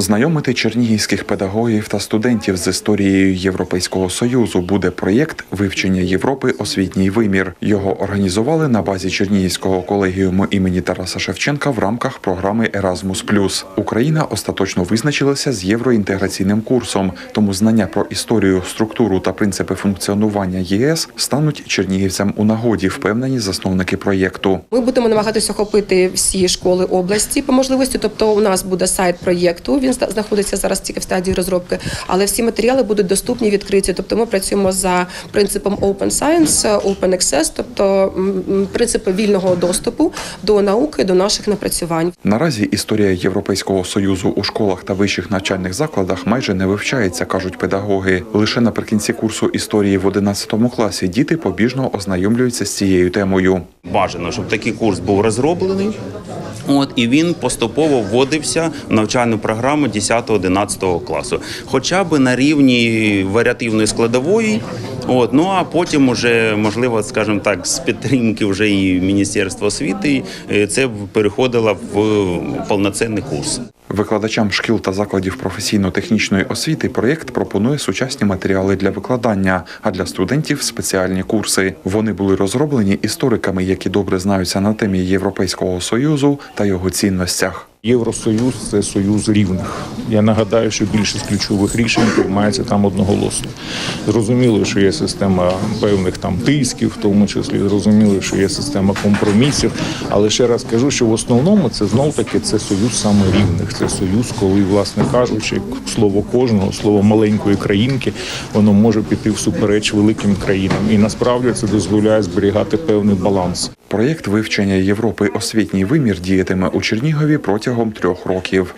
Знайомити чернігівських педагогів та студентів з історією Європейського союзу буде проєкт вивчення Європи освітній вимір. Його організували на базі Чернігівського колегіуму імені Тараса Шевченка в рамках програми Erasmus+. Україна остаточно визначилася з євроінтеграційним курсом, тому знання про історію, структуру та принципи функціонування єС стануть чернігівцям у нагоді, впевнені засновники проєкту. Ми будемо намагатися охопити всі школи області по можливості. Тобто, у нас буде сайт проєкту. Він знаходиться зараз тільки в стадії розробки, але всі матеріали будуть доступні, відкриті. Тобто, ми працюємо за принципом Open Science, Open Access, тобто принципи вільного доступу до науки, до наших напрацювань. Наразі історія Європейського союзу у школах та вищих навчальних закладах майже не вивчається, кажуть педагоги. Лише наприкінці курсу історії в 11 класі діти побіжно ознайомлюються з цією темою. Бажано, щоб такий курс був розроблений. От і він поступово вводився в навчальну програму 10-11 класу, хоча б на рівні варіативної складової. От ну а потім уже можливо, скажімо так, з підтримки вже і Міністерства освіти е, це переходило в повноцінний курс. Викладачам шкіл та закладів професійно-технічної освіти проєкт пропонує сучасні матеріали для викладання, а для студентів спеціальні курси. Вони були розроблені істориками, які добре знаються на темі Європейського союзу та його цінностях. Євросоюз це союз рівних. Я нагадаю, що більшість ключових рішень приймається там одноголосно. Зрозуміло, що є система певних там тисків, в тому числі зрозуміло, що є система компромісів. Але ще раз кажу, що в основному це знов таки це союз саме рівних. Це союз, коли, власне кажучи, слово кожного, слово маленької країнки, воно може піти всупереч великим країнам. І насправді це дозволяє зберігати певний баланс. Проєкт вивчення Європи освітній вимір діятиме у Чернігові протягом трьох років.